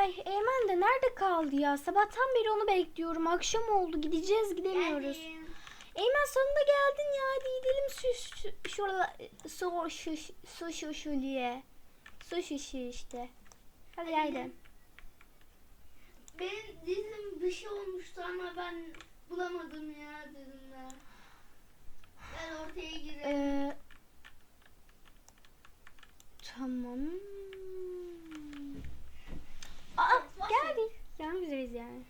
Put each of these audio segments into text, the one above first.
Ay Eymen de nerede kaldı ya? Sabahtan beri onu bekliyorum. Akşam oldu. Gideceğiz gidemiyoruz. Geldim. Eymen sonunda geldin ya. Hadi gidelim su şu şurada su şu su şu şu diye. Su şişi işte. Hadi gidelim. Benim dizim bir şey olmuştu ama ben bulamadım ya dizimde. Ben ortaya girelim. Ee, tamam. Aa geldik. Gelmek üzereyiz yani.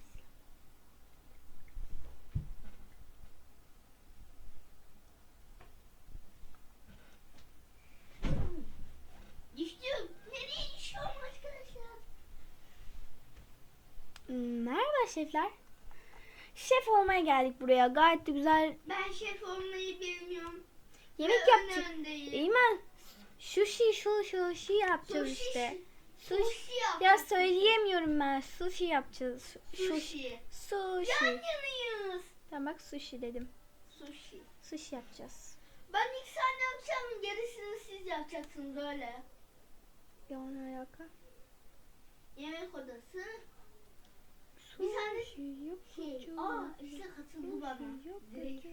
Düştüm. Nereye düşüyorum arkadaşlar? Merhaba şefler. Şef olmaya geldik buraya. Gayet de güzel Ben şef olmayı bilmiyorum. yemek Ve ön yapacağız. öndeyim. Eymen. Sushi, şu şu şey yapacağız Sushi, işte. Sushi Sushi. yapacağız. Ya söyleyemiyorum ben. Sushi yapacağız. Sushi. Sushi. Yan Sushi. yanayız. Tamam bak sushi dedim. Sushi. Sushi yapacağız. Ben ilk sahne yapacağım. Gerisini siz yapacaksınız öyle. Ya ne alaka? Yemek odası. Bir tane Sushi yapacağız. Şey, aa işte katıldı bana. Direkt.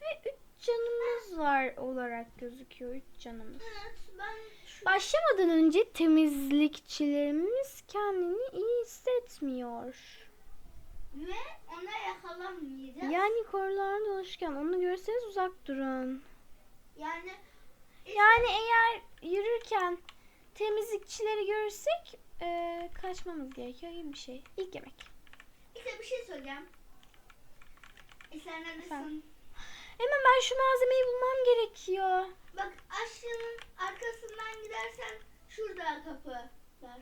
Ve üç canımız var olarak gözüküyor. Üç canımız. Evet ben Başlamadan önce temizlikçilerimiz kendini iyi hissetmiyor. ve ona yakalanmayacağız. Yani koridorlarda dolaşırken onu görürseniz uzak durun. Yani Yani eğer yürürken temizlikçileri görürsek eee, kaçmamız gerekiyor gibi bir şey. İlk yemek. işte bir şey söyleyeceğim. E sen neredesin? Hemen ben şu malzemeyi bulmam gerekiyor. Bak aşçının arkasından gidersen şurada kapı var.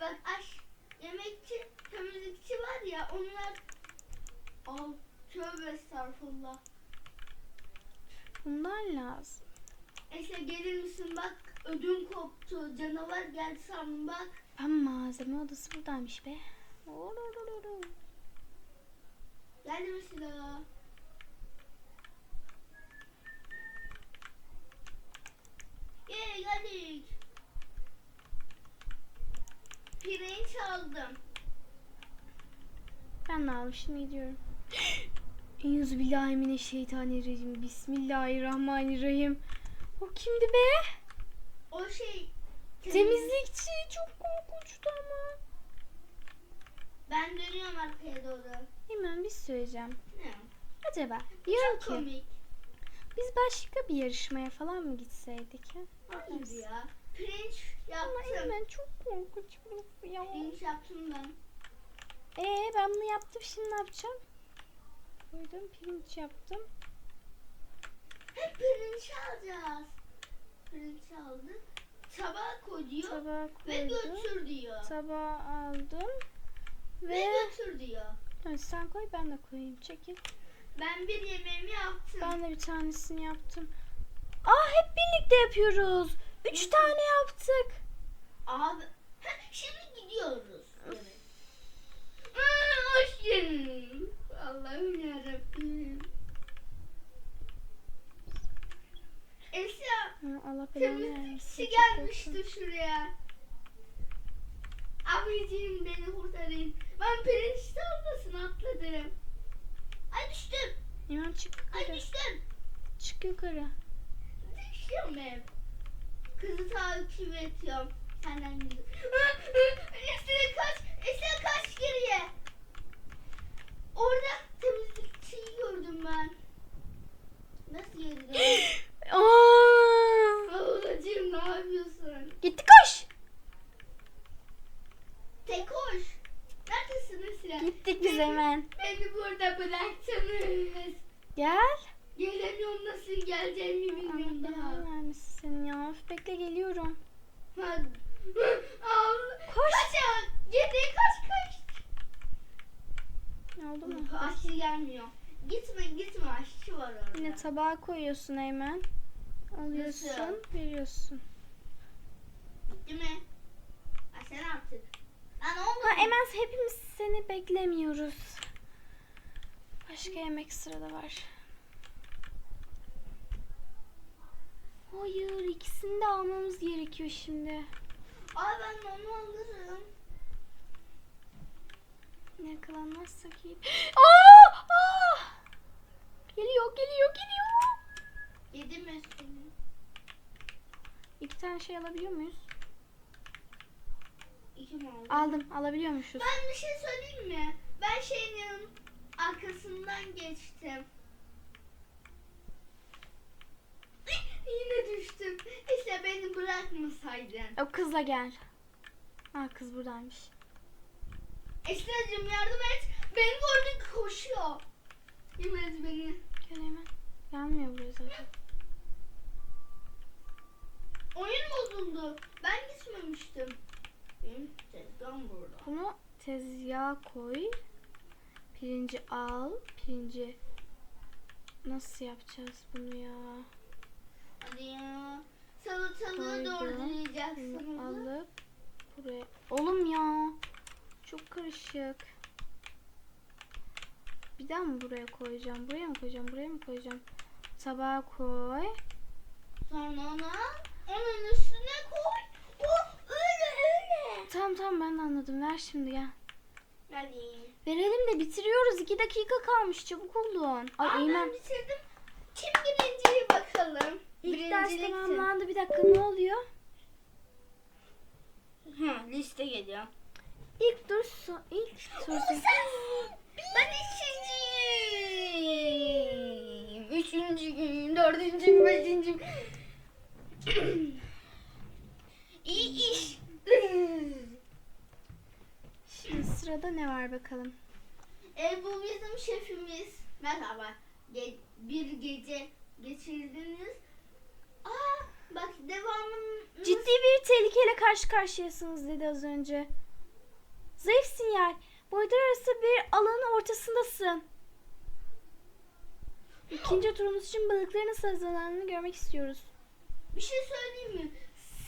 Bak aş yemekçi, temizlikçi var ya onlar Al tövbe estağfurullah. Bunlar lazım. Neyse gelir misin bak ödüm koptu canavar geldi sandım bak. Ben malzeme odası buradaymış be. Geldi mi silah? Gel geldik. Pirinç aldım. Ben de şimdi gidiyorum. Euzubillahimineşşeytanirracim. Bismillahirrahmanirrahim. O kimdi be? O şey Temizlikçi. Çok korkunçtu ama. Ben dönüyorum arkaya doğru. Hemen bir söyleyeceğim. Ne? Acaba diyorum Çok ki komik. Biz başka bir yarışmaya falan mı gitseydik? Ha? Hayır ya. Pirinç Ama yaptım. hemen çok korkunç ya. Pirinç yaptım ben. Ee ben bunu yaptım şimdi ne yapacağım? Koydum pirinç yaptım. Hep pirinç alacağız. Pirinç aldık. Tabağa koy diyor. Tabağa Ve koydum. götür diyor. Tabağa aldım. Ve Ve götür diyor. Ha, sen koy ben de koyayım. Çekil. Ben bir yemeğimi yaptım. Ben de bir tanesini yaptım. Aa hep birlikte yapıyoruz. Üç tane yaptık. Abi heh, şimdi gidiyoruz. Evet. Aa, hoş geldin. Allah'ım yarabbim. Esra Allah temizlikçi gelmişti şuraya. Abicim beni kurtarın. Ben pirinç tarlasına atladım. Ay düştüm. İman çık Ay yukarı. düştüm. Çık yukarı. Düşüyorum hep. Kızı takip ediyorum. Senden gizli. Esra kaç. Esra kaç geriye. Orada temizlikçiyi gördüm ben. Nasıl yedi? Aa! Ablacığım ne yapıyorsun? Gitti koş. Tek hoş. Neredesin Esra? Gittik biz hemen. Beni burada bıraktınız. Gel. Gelemiyorum nasıl geleceğimi bilmiyorum Allah daha. seni ya. Bekle geliyorum. Hadi. Koş. Kaç ya. Geri kaç kaç. Ne oldu mu? Aşçı gelmiyor. Gitme gitme aşçı var orada. Yine tabağa koyuyorsun hemen. Alıyorsun, Nasıl? veriyorsun. Bitti mi? Ha, sen artık. Lan oldu. Ha Emel hepimiz seni beklemiyoruz. Başka yemek sırada var. Hayır ikisini de almamız gerekiyor şimdi. Ay ben onu alırım. Yakalanmazsak iyi. Aa! Aa! Geliyor, geliyor, geliyor. Yedi mi seni? İki tane şey alabiliyor muyuz? Aldım, alabiliyormuşuz. Ben bir şey söyleyeyim mi? Ben şeyin arkasından geçtim. Yine düştüm. İşte beni bırakmasaydın. O kızla gel. Aa kız buradaymış. Esra'cığım yardım et. Beni gördü koşuyor. Yemez beni. Gel hemen. Gelmiyor buraya zaten. Oyun bozuldu. Ben gitmemiştim. Benim tezgahım burada. Bunu tezgaha koy. Pirinci al. Pirinci nasıl yapacağız bunu ya? Hadi ya. Salatalığı doğrayacaksın. Alıp buraya. Oğlum ya. Çok karışık. Bir daha mı buraya koyacağım? Buraya mı koyacağım? Buraya mı koyacağım? Tabağa koy. Sonra ona onun üstüne koy. Tamam tamam ben de anladım. Ver şimdi gel. Hadi. Verelim de bitiriyoruz. İki dakika kalmış. Çabuk olun. Ay Aa, Eymen. ben bitirdim. Kim birinciyi bakalım. İlk ders tamamlandı. Bir dakika ne oluyor? Ha, liste geliyor. İlk dur so ilk soru. Ben ikinciyim. Üçüncüyüm, dördüncüyüm, beşinciyim. İyi iş. Şimdi sırada ne var bakalım. E, bu bizim şefimiz. Merhaba. Ge- bir gece geçirdiniz. Aa, bak devamın Ciddi bir tehlikeyle karşı karşıyasınız dedi az önce. Zayıf sinyal. Boyutlar arası bir alanın ortasındasın. İkinci turumuz için balıkların nasıl hazırlandığını görmek istiyoruz. Bir şey söyleyeyim mi?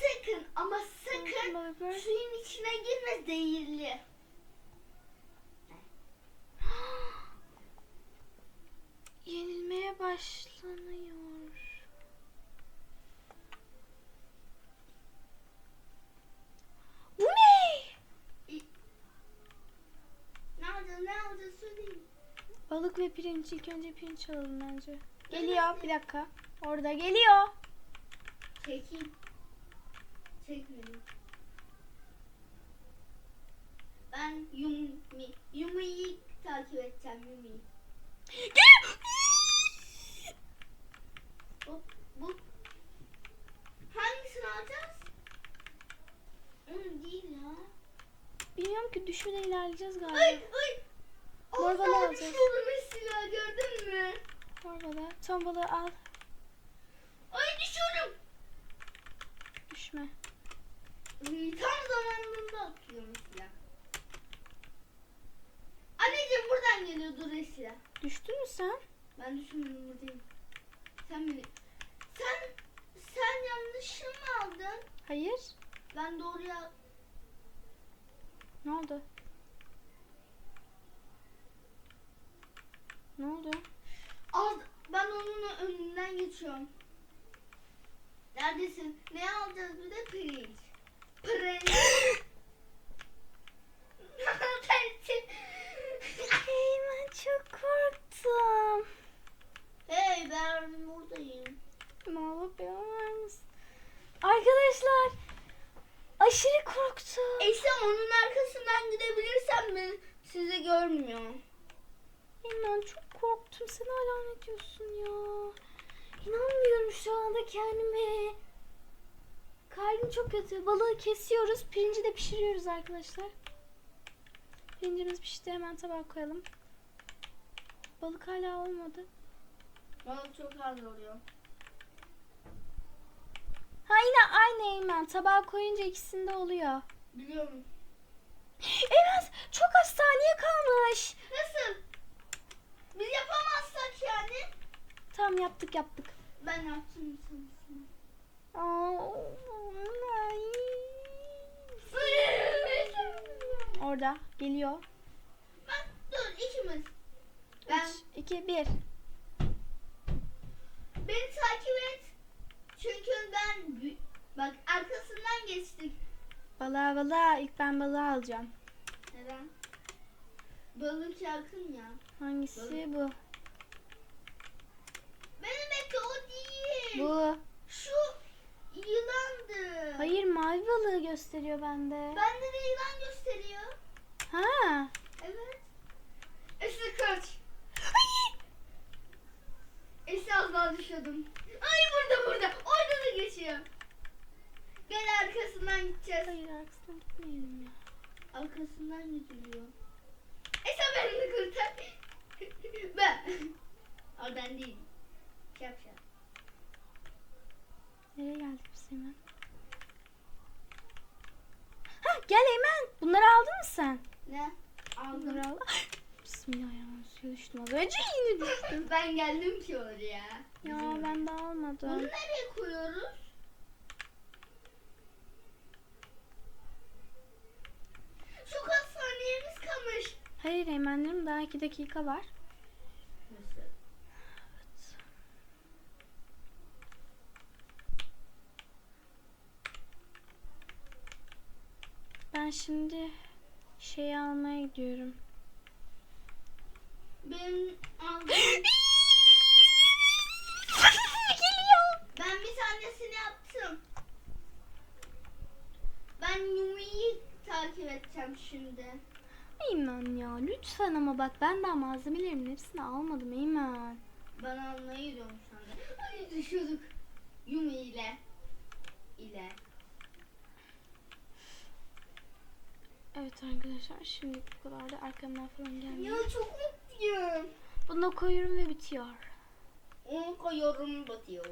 Sakın ama sakın Balıklar. suyun içine girme zehirli. Yenilmeye başlanıyor. Bu ne? Ne alacağız ne alacağız söyleyin. Balık ve pirinç. İlk önce pirinç alalım bence. Geliyor. Bir dakika. Orada geliyor. Çekeyim. Çekmedim. Ben Yumi. Yumi'yi takip edeceğim Yumi'yi. Geliyor. Hop bu. Hangisini alacağız? Onu değil ya. Bilmiyorum ki düşmeden ilerleyeceğiz galiba. Ay ay. Daha alacağız. düşüyordum mesela gördün mü? Ton balığı al. Ay düşüyorum. Düşme. Ay, Tam zamanında atıyor mesela. Dur Esra. Düştün mü sen? Ben düşünmüyorum buradayım. Sen beni... Sen... Sen yanlışı mı aldın? Hayır. Ben doğruya... Ne oldu? Ne oldu? Al, ben onun önünden geçiyorum. Neredesin? Ne alacağız bir de pirinç. Pirinç. Tersi. Eymen çok korktum. hey ben buradayım. Ne olur misin? Arkadaşlar aşırı korktum. Esra onun arkasından gidebilirsem mi? Sizi görmüyor. Eymen çok korktum. Sen hala ne diyorsun ya? İnanmıyorum şu anda kendime. Kalbim çok kötü. Balığı kesiyoruz. Pirinci de pişiriyoruz arkadaşlar. Pirincimiz pişti. Hemen tabağa koyalım. Balık hala olmadı. Bana çok az oluyor. Ha yine aynı Eymen. Tabağa koyunca ikisinde oluyor. Biliyorum. Eymen çok az saniye kalmış. Nasıl? Biz yapamazsak yani. Tamam yaptık yaptık. Ben yaptım sanırsın. Orada geliyor. Ben, dur ikimiz. Ben, 3, 2, 1. beni takip et. Çünkü ben bak arkasından geçtik. Balığa balığa ilk ben balığı alacağım. Neden? Balık yakın ya. Hangisi bu? Benim eki o değil. Bu. Şu yılandı. Hayır mavi balığı gösteriyor bende. Bende de yılan gösteriyor. Ha. Evet. Esra kaç. Esra az daha düşüyordum. Ay burada burada. Orada da geçiyor. Gel arkasından gideceğiz. Hayır arkasına gitmeyelim ya. Arkasından gidiliyor. Esra beni kurtar. ben. Oradan değil. Şap şap. Nereye geldik biz hemen? Ha gel Eymen. Bunları aldın mı sen? Ne? Aldım. Bunları al. Bismillahirrahmanirrahim. Suya düştüm az önce yine düştüm. ben geldim ki oraya. Ya ben de Bunu nereye koyuyoruz? Çok az saniyemiz kalmış. Hayır Eymenlerim daha iki dakika var. Nasıl? Ben şimdi şey almaya gidiyorum. Ben aldım. Geliyor. Ben bir tanesini yaptım. Ben Yumi'yi takip edeceğim şimdi. Eymen ya lütfen ama bak ben daha malzemelerimin hepsini almadım Eymen. Ben almaya gidiyorum şu anda. Ay düşüyorduk. Yumi ile. ile. Evet arkadaşlar şimdi bu kadar da arkamdan falan gelmiyor. Ya çok mutluyum. Bunu koyuyorum ve bitiyor. Onu koyuyorum batıyor.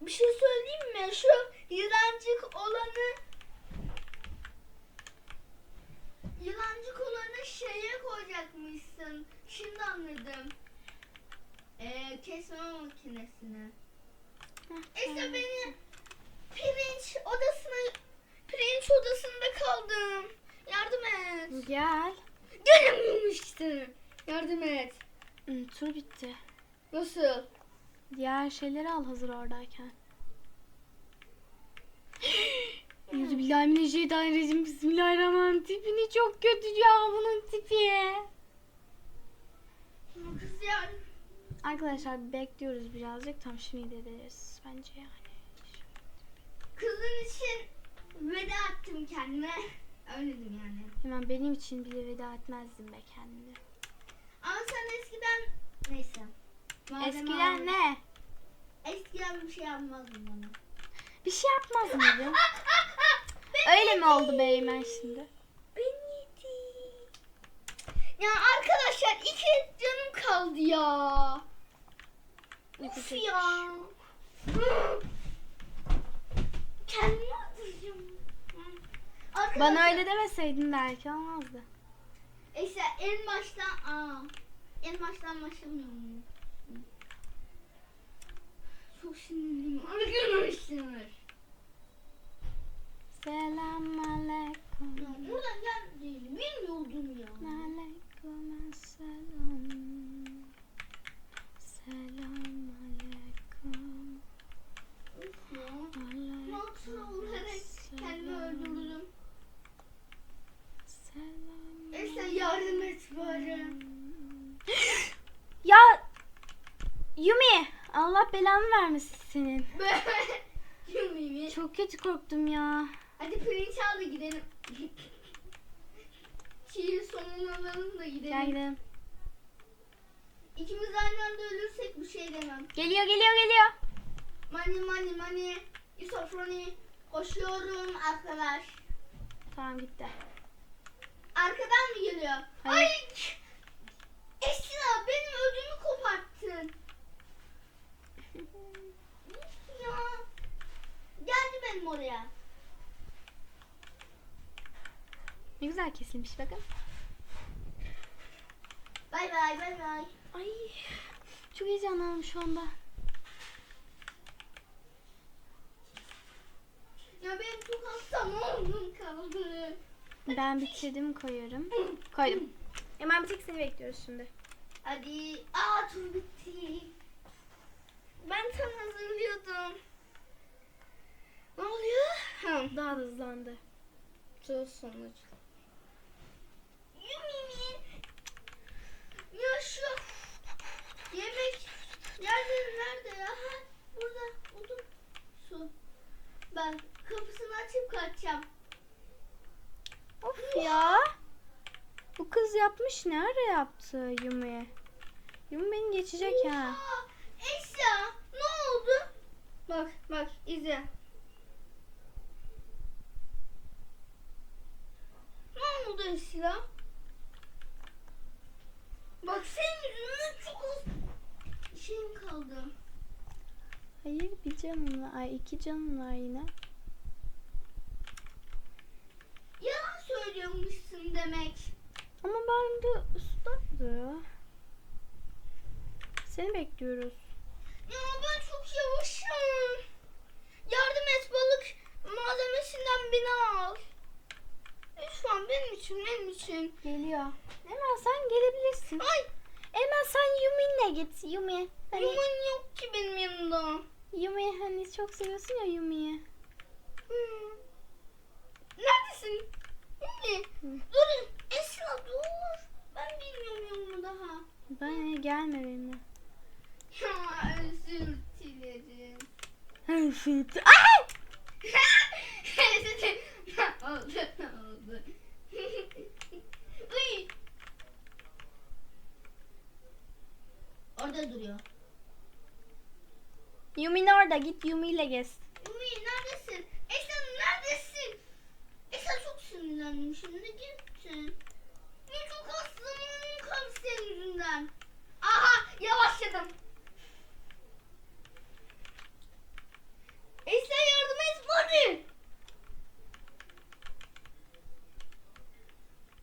Bir şey söyleyeyim mi? Şu yılancık olanı yılancık olanı şeye koyacakmışsın. Şimdi anladım. Ee, kesme makinesine. İşte beni pirinç odasına pirinç odasında kaldım. Yardım et. Gel. İşte. Yardım et. Hı, tur bitti. Nasıl? Diğer şeyleri al hazır oradayken. Euzubillahimineşşeytanirracim. Bismillahirrahmanirrahim. Tipini çok kötü ya bunun tipi. Kız ya. Arkadaşlar bekliyoruz birazcık. Tam şimdi de ederiz bence yani. Kızın için veda ettim kendime. Öyle dedim yani. Hemen benim için bile veda etmezdim be kendine. Ama sen eskiden neyse. Eskiden aldın. ne? Eskiden bir şey yapmazdın bana. Bir şey yapmaz mıydın? Öyle mi oldu beymen şimdi? Ya arkadaşlar iki canım kaldı ya. Of ya. Kendimi. Arkadaşlar, Bana öyle demeseydin belki olmazdı. İşte en baştan aa, en baştan başlamıyorum. Çok sinirliyim arkadaşlar. Selam aleyküm. Ya buradan geldiğini bilmiyordum ya. Aleyküm selam. Selam aleyküm. Of ya. Aleyküm Mahsur olarak kendimi selam. öldürdüm. Selam. Neyse yardım et bari. Ya Yumi Allah belanı vermesin senin. Çok kötü korktum ya. Hadi pirinç al da gidelim. Şiir sonunu alalım da gidelim. Gel gidelim. İkimiz aynı anda ölürsek bir şey demem. Geliyor geliyor geliyor. Mani mani mani. Isofroni. Koşuyorum arkadaş. Tamam gitti. Arkadan mı geliyor? Hayır. Ay! Esra benim ödümü koparttın. Ya. Geldi benim oraya. Ne güzel kesilmiş bakın. Bay bay bay bay. Ay çok heyecanlandım şu anda. Ya benim çok az zamanım kaldı. Ben bitirdim koyuyorum. Koydum. Hemen bir tek seni bekliyoruz şimdi. Hadi. Aa tur bitti. Ben tam hazırlıyordum. Ne oluyor? Hmm. daha da hızlandı. Söz sonuç. Yumimi. Ya şu yemek yerleri nerede ya? Ha, burada buldum. Su. Ben kapısını açıp kaçacağım. Of ya. Bu kız yapmış ne ara yaptı Yumi? Yumi beni geçecek ha. Esra? Bak bak izle. Ne oldu Esra? Bak senin yüzünden çok az şeyim kaldı. Hayır bir canım var. Ay iki canım var yine. Yalan söylüyormuşsun demek. Ama ben de ıslaktı. Seni bekliyoruz. Ya ben Yardım et balık malzemesinden beni al. Lütfen benim için benim için. Geliyor. Hemen sen gelebilirsin. Ay Hemen sen Yumi'yle git. Yumi. Hani yuman yok ki benim yanımda. Yumi hani çok seviyorsun ya Yumi'yi. Hmm. Neredesin? Yumi. Hı. Dur Esra dur. Ben bilmiyorum yolumu daha. Ben gelme benimle. Ya özür dilerim. Ay! ne oldu ne oldu? Uy. Orada duruyor. Yumi'nin orada. Git Yumi'yle gez. Umi neredesin? Esra neredesin? Esra çok sinirlendim şimdi gittin. Ya çok az zamanım kaldı senin yüzünden. Aha yavaşladım. Esra yardım et bana.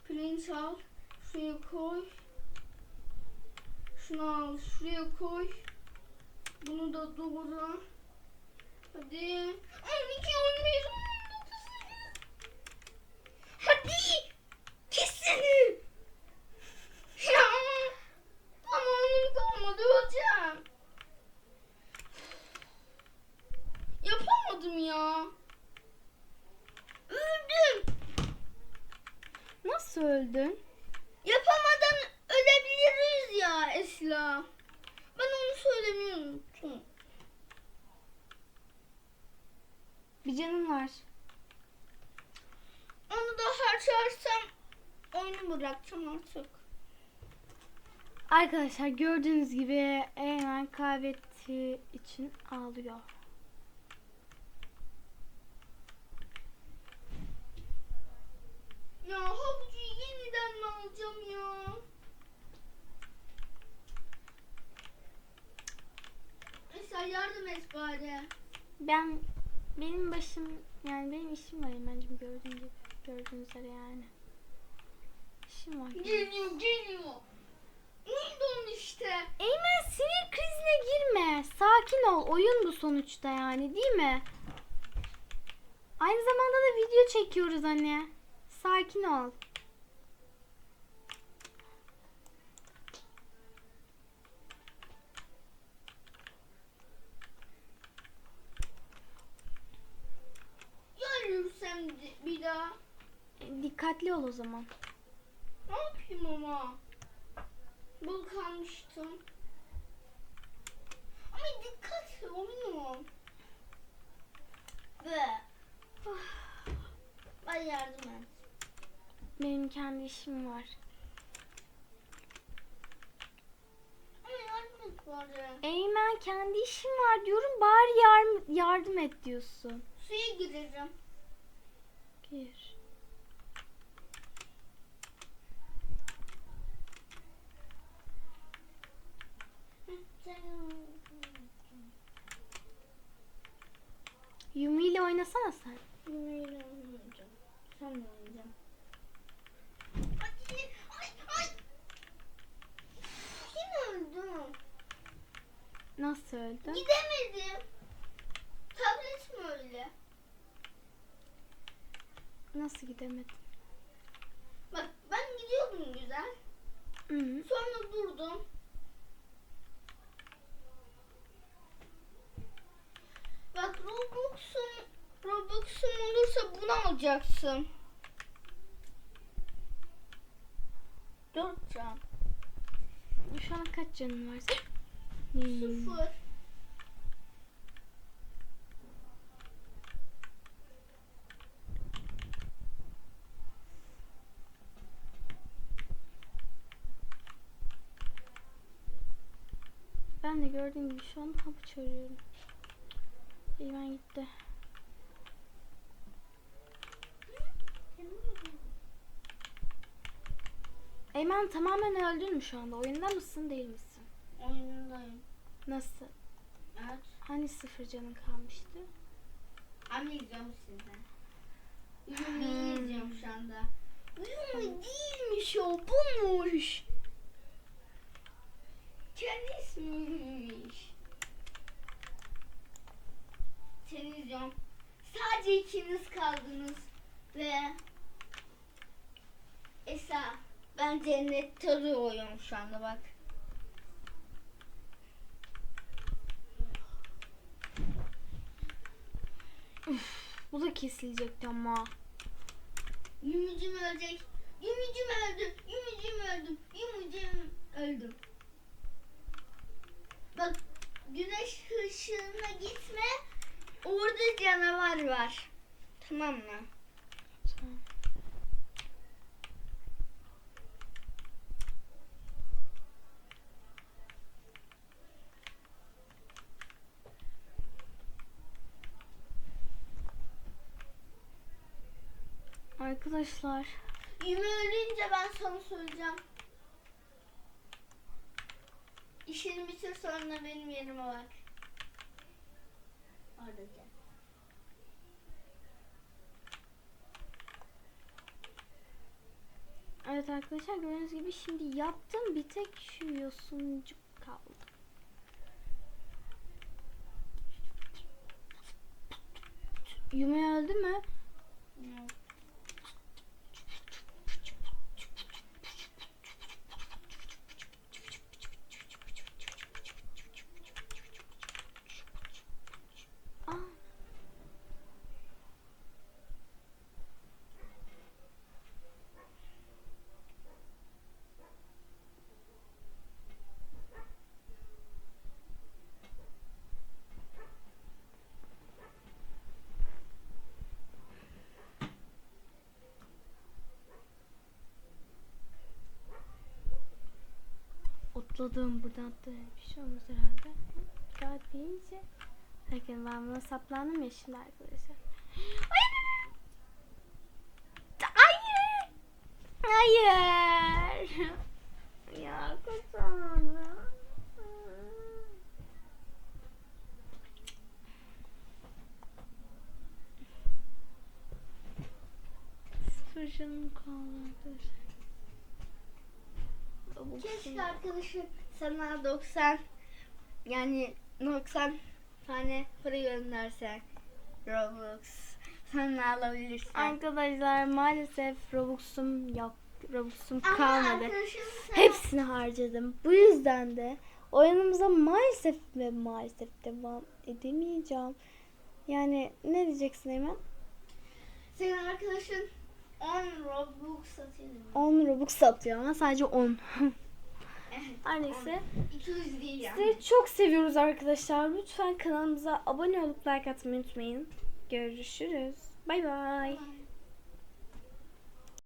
Pirinç al. Şuraya koy. Şunu al. Şuraya koy. Bunu da doğra. Hadi. 12, 11, 19. Hadi. Kesin. Ya. Zamanım kalmadı hocam. Yapamadım ya. Öldüm. Nasıl öldün? Yapamadan ölebiliriz ya Esla. Ben onu söylemeyi unuttum. Bir canım var. Onu da harcarsam oyunu bırakacağım artık. Arkadaşlar gördüğünüz gibi Eymen kaybettiği için ağlıyor. Ya havucu yeniden mi alacağım ya? Mesela yardım et bari. Ben benim başım yani benim işim var Eymen'cim gördüğün gibi. Gördüğünüz üzere yani. İşim var. Geliyor geliyor. Onu işte. Eymen sinir krizine girme. Sakin ol. Oyun bu sonuçta yani değil mi? Aynı zamanda da video çekiyoruz anne. Sakin ol. Di- bir daha. E, Dikkatli ol o zaman. Ne yapayım ama? Bul kalmıştım. Ama dikkatli olun. Ve ben yardım et. Benim kendi işim var. Ama yardım et bari. Eymen kendi işim var diyorum. Bari yar- yardım et diyorsun. Suya girerim. Gir. Yumi ile oynasana sen. Neyle oynayacağım? Sen de oynayacağım. Ay, ay, ay. Yine öldüm. Nasıl öldün? Gidemedim. Tablet mi öyle? Nasıl gidemedin? Bak ben gidiyordum güzel. Hı -hı. Sonra durdum. Bak Robux'un Robux şansım olursa bunu alacaksın. Dört can. Şu an kaç canın var? Sıfır. Ben de gördüğüm gibi şu an havuç arıyorum. Eymen gitti. Eymen tamamen öldün mü şu anda? Oyunda mısın değil misin? Oyundayım. Nasıl? Evet. Hani sıfır canın kalmıştı? Anne izliyorum sizden. Hmm. izliyorum şu anda. Uyuma değilmiş o. Bumuş. Kendi izliyorum. Sadece ikiniz kaldınız. Ve Esa ben cennette arıyorum şu anda bak. Bu da kesilecekti ama. Yumrucum ölecek. Yumrucum öldü. Yumrucum öldüm. Yumrucum öldüm. Bak güneş ışığına gitme. Orada canavar var. Tamam mı? Tamam. Arkadaşlar Yumu ölünce ben sana söyleyeceğim. İşini bitir sonra benim yerime bak. Evet arkadaşlar gördüğünüz gibi şimdi yaptım bir tek şu yosuncuk kaldı. Yumi öldü mü? Aa. Otladım buradan da bir şey olmaz herhalde. Gayet deyince. Bakın ben buna saplandım ya şimdi arkadaşlar. Hayır. Hayır. Ya kızım. Sıfır canım kaldı. Keşke arkadaşım sana 90 yani 90 tane para gönderse Roblox sana alabilirsin. Arkadaşlar maalesef Robux'um yok. Robux'um kalmadı. sana Hepsini harcadım. Bu yüzden de oyunumuza maalesef ve maalesef devam edemeyeceğim. Yani ne diyeceksin Eymen? senin arkadaşın 10 Roblox satıyor. 10 Robux satıyor ama sadece 10. Evet. Her neyse. 200 değil yani. Sizi çok seviyoruz arkadaşlar. Lütfen kanalımıza abone olup like atmayı unutmayın. Görüşürüz. Bay bay.